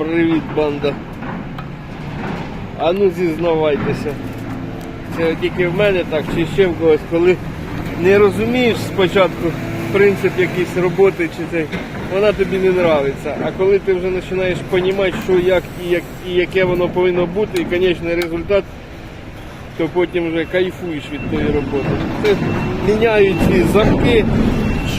Привіт, банда. А ну зізнавайтеся. Це тільки в мене так, чи ще в когось, коли не розумієш спочатку принцип якоїсь роботи, чи це, вона тобі не нравиться. А коли ти вже починаєш розуміти, що як і, як, і яке воно повинно бути, і кінечний результат, то потім вже кайфуєш від тої роботи. Це міняють ці замки,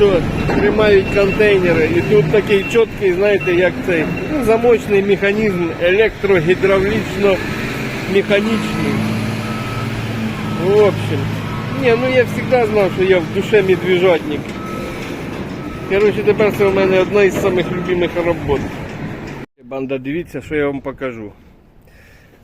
що тримають контейнери. І тут такий чіткий, знаєте, як цей ну, замочний механізм електрогідравлічно-механічний. В общем, не, ну я завжди знав, що я в душе медвежатник. Коротше, тепер це у мене одна із самих любимих робот. Банда, дивіться, що я вам покажу.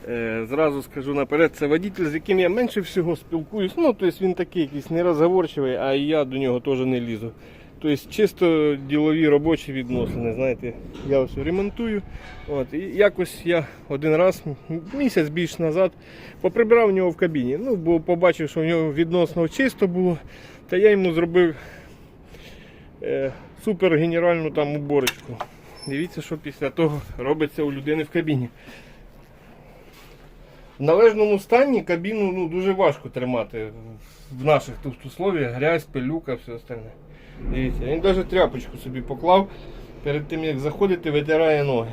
Е, Зразу скажу наперед, це водитель, з яким я менше всього спілкуюсь. Ну, тобто він такий якийсь нерозговорчивий, а я до нього теж не лізу. Тобто чисто ділові робочі відносини. Знаєте, я ось ремонтую. От, і якось я один раз, місяць більш назад, поприбирав в нього в кабіні. Ну, бо побачив, що в нього відносно чисто було, та я йому зробив е, супер генеральну там уборочку. Дивіться, що після того робиться у людини в кабіні. В належному стані кабіну ну, дуже важко тримати в наших тут условиях, грязь, пилюка, все остальне. Дивіться, він навіть тряпочку собі поклав, перед тим як заходити, витирає ноги.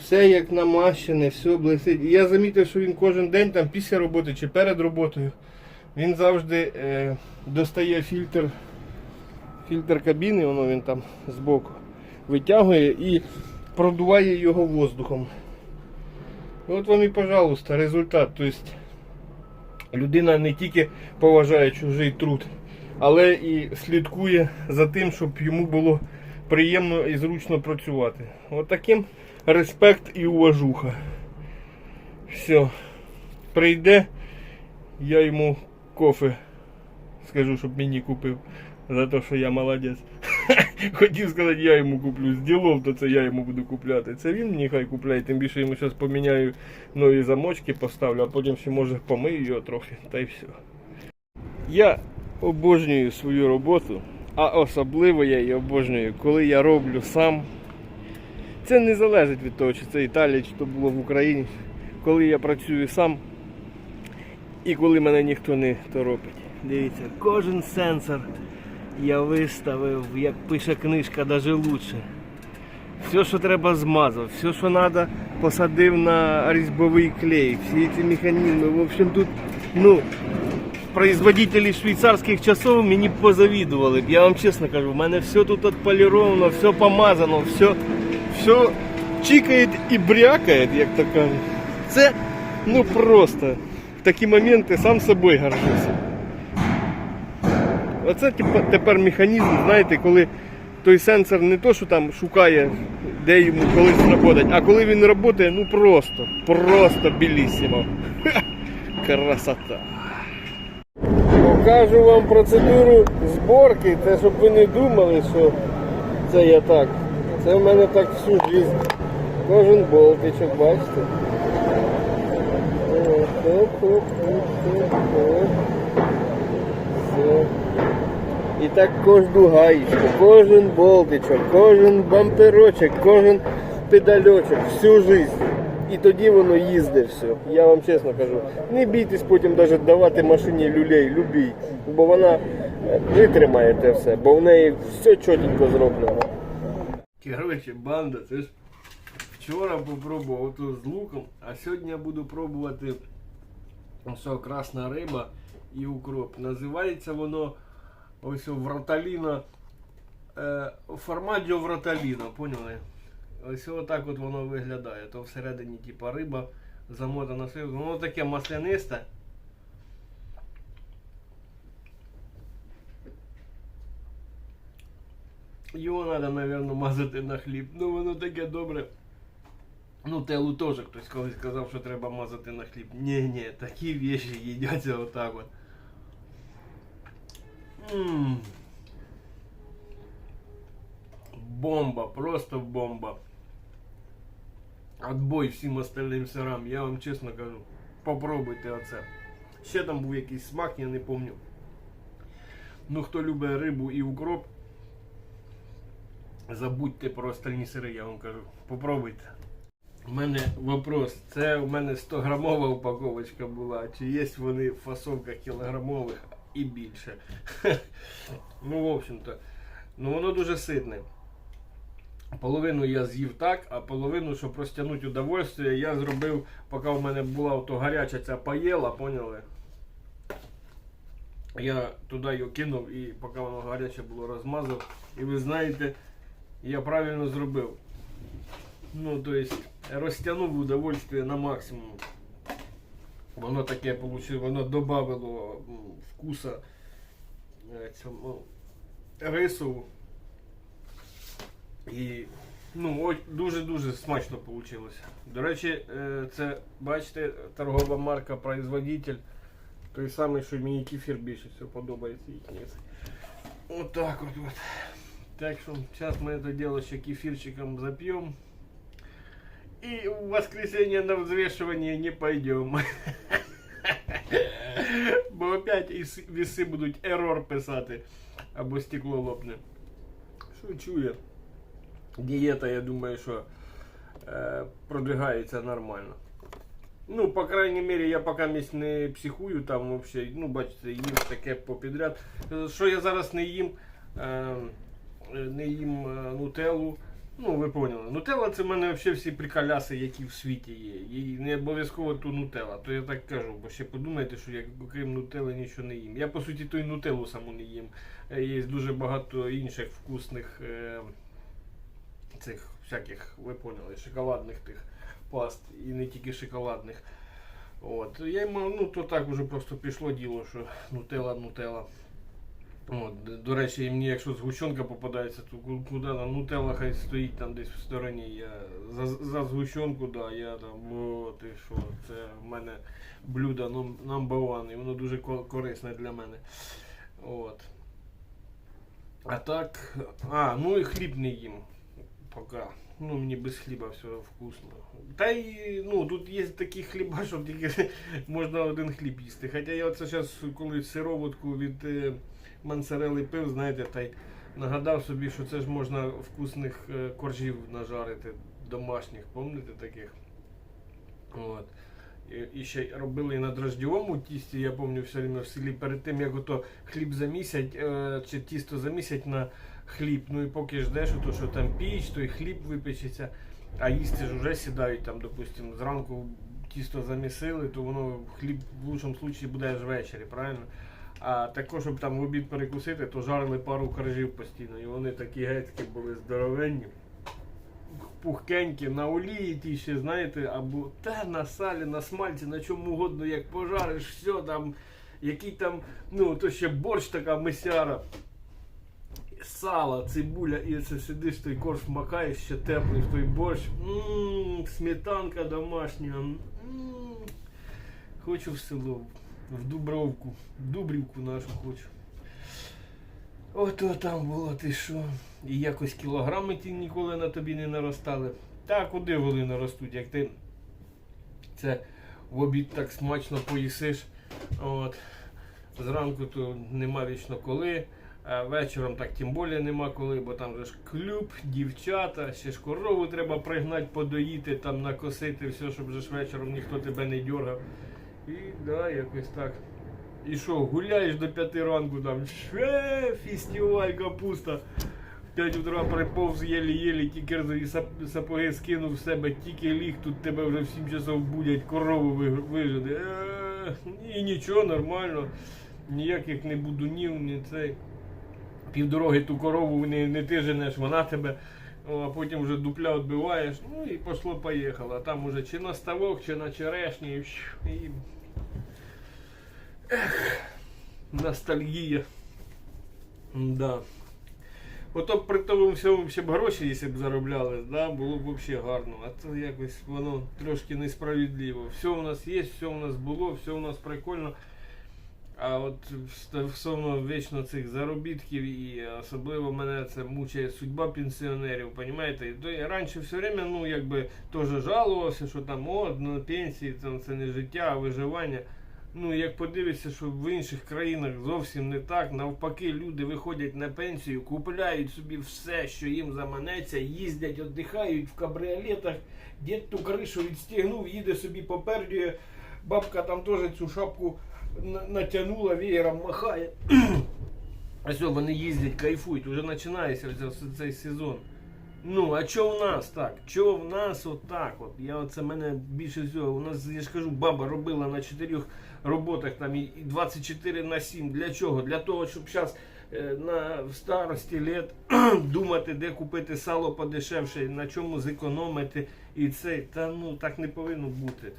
Все як намащене, все блистить. І я замітив, що він кожен день там після роботи чи перед роботою він завжди е, достає фільтр, фільтр кабіни, воно він там збоку витягує і продуває його воздухом. От вам і, пожалуйста, результат. Тобто людина не тільки поважає чужий труд, але і слідкує за тим, щоб йому було приємно і зручно працювати. От таким респект і уважуха. Все. Прийде, я йому кофе скажу, щоб мені купив. За те, що я молодець. Хотів сказати, я йому куплю. З ділов, то це я йому буду купляти. Це він мені хай купляє, тим більше йому зараз поміняю нові замочки, поставлю, а потім ще може помию його трохи, та й все. Я обожнюю свою роботу, а особливо я її обожнюю, коли я роблю сам. Це не залежить від того, чи це Італія, чи то було в Україні. Коли я працюю сам і коли мене ніхто не торопить. Дивіться, кожен сенсор я виставив, як пише книжка, навіть лучше. Все, що треба, змазав, все, що треба, посадив на різьбовий клей, всі ці механізми. В общем, тут, ну, производителі швейцарських часов мені позавідували. Я вам чесно кажу, в мене все тут отполіровано, все помазано, все, все чикає і брякає, як то кажуть. Це ну просто в такі моменти сам собою горжуся. Оце тепер механізм, знаєте, коли той сенсор не то, що там шукає, де йому колись знаходить, а коли він працює, ну просто, просто білісімо. Красота. Покажу вам процедуру зборки, це щоб ви не думали, що це я так. Це в мене так всю жизнь. Кожен болтичок, бачите? Все. І так кожну гаєчку, кожен болтичок, кожен бамперочок, кожен педальочок, всю жизнь. І тоді воно їздить все. Я вам чесно кажу. Не бійтесь потім навіть давати машині люлей, любій, бо вона е, витримає те все, бо в неї все чотенько зроблено. Коротше, банда, це ж вчора попробував з луком, а сьогодні я буду пробувати красна риба і укроп. Називається воно ось враталіно. Е, формаджо враталіно, поняли? Ось отак от воно виглядає. То всередині типа риба замотана все. Воно таке маслянисте. Його треба, мабуть, мазати на хліб. Ну воно таке добре. Ну, телу теж хтось колись казав, що треба мазати на хліб. Ні, ні, такі віші їдяться отак от. М. Бомба, просто бомба. Отбой всім остальним сирам, я вам чесно кажу. Попробуйте оце. Ще там був якийсь смак, я не пам'ятаю. Ну, хто любить рибу і укроп, Забудьте про остальні сири, я вам кажу. Попробуйте. У мене вопрос. Це у мене 100 грамова упаковочка була. Чи є вони в фасовках кілограмових і більше? ну, в общем-то, ну воно дуже ситне. Половину я з'їв так, а половину, щоб розтягнути удовольствие, я зробив, поки в мене була ото гаряча ця паєла, поняли? Я туди її кинув і поки воно гаряче було розмазав. І ви знаєте, я правильно зробив. Ну, то есть, розтягнув удовольствие на максимум. Воно таке получило, воно додавило м, вкуса е, цьому рису. І ну, дуже-дуже смачно вийшло. До речі, е, це, бачите, торгова марка производитель. Той самий, що мені кефір більше всього подобається. Отак от, от. Так що зараз ми це діло ще кефірчиком зап'ємо. И в воскресенье на взвешивание не пойдем. Бо опять віси будуть ерор писати, або стекло лопне. Шучу я. Дієта, я думаю, що е, продвигається нормально. Ну, по крайней мере, я поки місць не психую там вообще. Ну, бачите, їм таке попідряд. Що я зараз не їм, е, не їм е, нутеллу. Ну, ви поняли. Нутелла це в мене взагалі всі приколяси, які в світі є. І не обов'язково ту нутелла. То я так кажу, бо ще подумайте, що я окрім нутелли нічого не їм. Я по суті ту й нутеллу саму не їм. Е, Є дуже багато інших вкусних е, цих всяких, ви поняли, шоколадних тих паст. І не тільки шоколадних. От. Я ну то так уже просто пішло діло, що нутелла, нутелла. От, до речі, мені якщо згущенка попадається, то куди там нутелла хай стоїть там десь в стороні. Я за, за згущенку, да, я там, о, ти що, це в мене блюдо number one, і воно дуже корисне для мене. От. А так. А, ну і хліб не їм. Поки. Ну, мені без хліба все вкусно. Та й ну, тут є такі хліба, що тільки можна один хліб їсти. Хоча я оце зараз, коли сироватку від е, мансарели пив, знаєте, та й нагадав собі, що це ж можна вкусних е, коржів нажарити домашніх, пам'ятаєте таких? От. І, і ще робили на дрождєвому тісті, я пам'ятаю все время в селі перед тим, як ото хліб замісять, е, чи тісто замісять на хліб. Ну і поки ждеш, то що там піч, то і хліб випечеться, а їсти ж вже сідають там, допустимо, зранку тісто замісили, то воно хліб в лучшому випадку буде аж ввечері, правильно? А також, щоб там в обід перекусити, то жарили пару коржів постійно. І вони такі гецькі були здоровенні. Пухкенькі, на олії ті ще, знаєте, або та на салі, на смальці, на чому угодно, як пожариш, все там, який там, ну, то ще борщ така месяра. Сало, цибуля, і це сидиш, той корж макаєш, ще теплий в той борщ. Ммм, сметанка домашня. М, Хочу в село, в Дубровку, в Дубрівку нашу хочу. Ото там було ти що. І якось кілограми ті ніколи на тобі не наростали. Та куди вони наростуть, як ти це в обід так смачно поїсиш. От. Зранку то нема вічно коли. А вечором так тим більше нема коли, бо там же ж клюб, дівчата, ще ж корову треба пригнати, подоїти, там накосити, все, щоб же ж вечором ніхто тебе не дергав. І да, якось так. І що, гуляєш до п'яти ранку, там ше, фестиваль капуста. В 5 утра приповз єлі-єлі, тільки і сапоги скинув з себе, тільки ліг, тут тебе вже в 7 часов будять, корову ви- вижити. Е, І нічого, нормально. Ніяких не будунів, ні цей. Півдороги ту корову не, не ти женеш, вона тебе. О, а потім вже дупля відбиваєш, ну і пошло поїхало. А там уже чи на ставок, чи на черешні. і Ех, ностальгія. Да. Ото при тому всьому ще б гроші, якщо б заробляли, да, було б взагалі гарно. А то якось воно трошки несправедливо. Все у нас є, все у нас було, все у нас прикольно. А от стосовно вічно цих заробітків і особливо мене це мучає судьба пенсіонерів, понімаєте? Я раніше все время, ну якби теж жалувався, що там о, на пенсії там це не життя, а виживання. Ну, як подивишся, що в інших країнах зовсім не так. Навпаки, люди виходять на пенсію, купляють собі все, що їм заманеться, їздять, віддихають в кабріолетах, дід ту кришу відстігнув, їде собі попердює. Бабка там теж цю шапку натягнула, веєром махає. Ось вони їздять, кайфують, вже починається цей сезон. Ну, а що в нас так? Що в нас отак? От я оце мене більше всього. У нас, я ж кажу, баба робила на чотирьох роботах там і і 24 на 7. Для чого? Для того, щоб зараз на в старості літ думати, де купити сало подешевше, на чому зекономити. І це та ну так не повинно бути.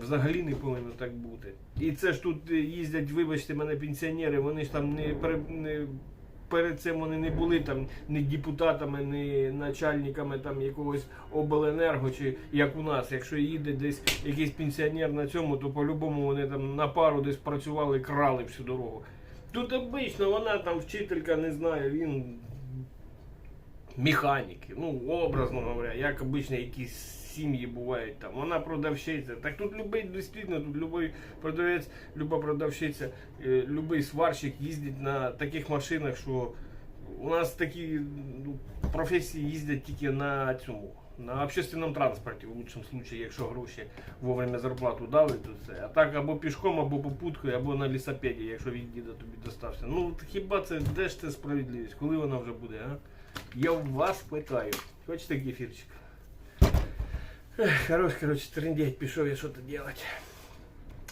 Взагалі не повинно так бути. І це ж тут е, їздять, вибачте мене, пенсіонери, вони ж там не, не перед цим вони не були там ні депутатами, ні начальниками там якогось обленерго, чи як у нас. Якщо їде десь якийсь пенсіонер на цьому, то по-любому вони там на пару десь працювали, крали всю дорогу. Тут обично вона там вчителька, не знаю, він механіки, ну образно говоря, як обично якісь сім'ї бувають там. Вона продавщиця. Так тут любий, дійсно, тут любий продавець, люба продавщиця, е, любий сварщик їздить на таких машинах, що у нас такі ну, професії їздять тільки на цьому. На общественному транспорті, в лучшому случае, якщо гроші вовремя зарплату дали, то це. А так або пішком, або попуткою, або на лісопеді, якщо від діда тобі достався. Ну хіба це де ж це справедливість? Коли вона вже буде, а? Я вас питаю. Хочете кефірчик? Ех, Хорош, короче, трендеть, пішов я що то делать.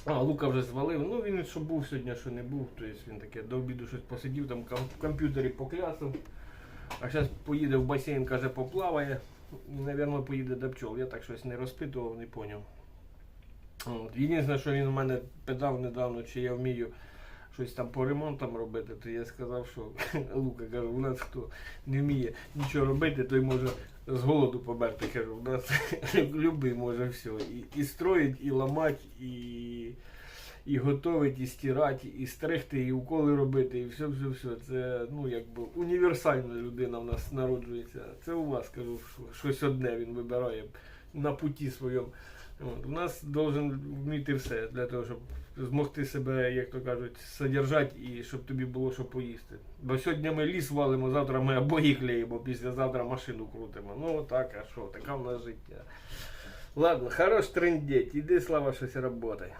А, Лука вже звалив. Ну він що був сьогодні, що не був. Тобто він таке до обіду щось посидів, там в комп'ютері поклясив. А зараз поїде в басейн, каже, поплаває. І, напевно, поїде до пчол. Я так щось не розпитував, не. От. Єдине, що він у мене питав недавно, чи я вмію щось там по ремонтам робити, то я сказав, що Лука каже, у нас хто не вміє нічого робити, той може з голоду померти. Кажу, у нас любий може все. І, і строїть, і ламати, і, і готовить, і стирати, і стригти, і уколи робити, і все, все, все. Це ну, якби універсальна людина в нас народжується. Це у вас кажу, щось одне він вибирає на путі своєму. От, у нас должен вміти все для того, щоб змогти себе, як то кажуть, содержати і щоб тобі було що поїсти. Бо сьогодні ми ліс валимо, завтра ми обої клеїмо, післязавтра машину крутимо. Ну так, а що, така в нас життя. Ладно, хорош трендеть, іди, слава, щось роботай.